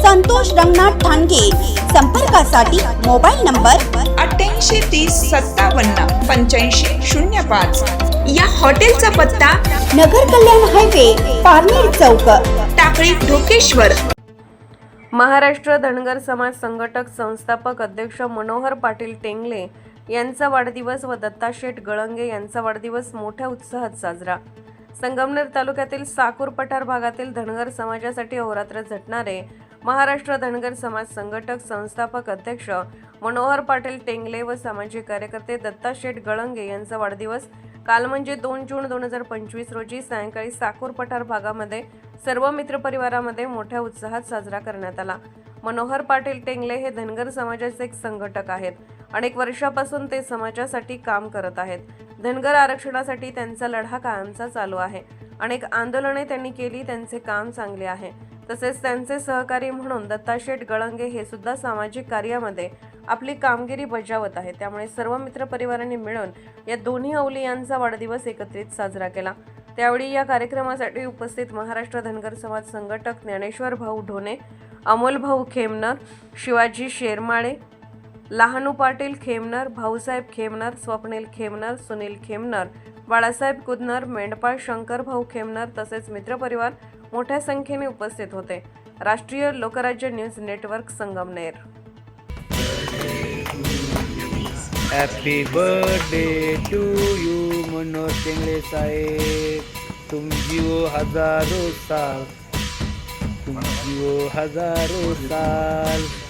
संतोष रंगनाथ ठाणगे. संपर्कासाठी mobile number अठ्ठ्याऐंशी तीस सत्तावन्न पंच्याऐंशी शून्य पाच. या हॉटेलचा पत्ता नगर कल्याण हायवे पारनेर चौक. टाकळी ढोकेश्वर. महाराष्ट्र धनगर समाज संघटक संस्थापक अध्यक्ष मनोहर पाटील टेंगले यांचा वाढदिवस व दत्ता शेठ गळंगे यांचा वाढदिवस मोठ्या उत्साहात साजरा. संगमनेर तालुक्यातील साकूर पठार भागातील धनगर समाजासाठी अहोरात्र झटणारे महाराष्ट्र धनगर समाज संघटक संस्थापक अध्यक्ष मनोहर पाटील टेंगले व सामाजिक कार्यकर्ते दत्ता शेठ गळंगे यांचा वाढदिवस काल म्हणजे दोन जून दोन हजार पंचवीस रोजी सायंकाळी साकूर पठार भागामध्ये सर्व मित्रपरिवारामध्ये मोठ्या उत्साहात साजरा करण्यात आला. मनोहर पाटील टेंगले हे धनगर समाजाचे एक संघटक आहेत. अनेक वर्षापासून ते समाजासाठी काम करत आहेत. धनगर आरक्षणासाठी त्यांचा लढा कायमचा चालू आहे. अनेक आंदोलने त्यांनी केली त्यांचे काम चांगले आहे. तसेच त्यांचे सहकारी म्हणून दत्ताशेठ गळंगे हे सुद्धा सामाजिक कार्यामध्ये आपली कामगिरी बजावत आहे त्यामुळे सर्व मित्रपरिवारांनी मिळून या दोन्ही अवलियांचा वाढदिवस एकत्रित साजरा केला. त्यावेळी या कार्यक्रमासाठी उपस्थित महाराष्ट्र धनगर समाज संघटक ज्ञानेश्वर भाऊ ढोणे अमोल भाऊ खेमनर शिवाजी शेरमाळे लहानू पाटील खेमनर भाऊसाहेब खेमनर स्वप्नील खेमनर सुनील खेमनर बाळासाहेब कुदनर मेंढपाळ शंकर भाऊ खेमनर तसेच मित्रपरिवार मोठ्या संख्येने उपस्थित होते. Rashtriya Lokrajya news network Sangamner. Happy birthday to you Manoj Tengale Saheb. तुम जिओ हो हजारो साल. तुम जिओ हो हजारो साल.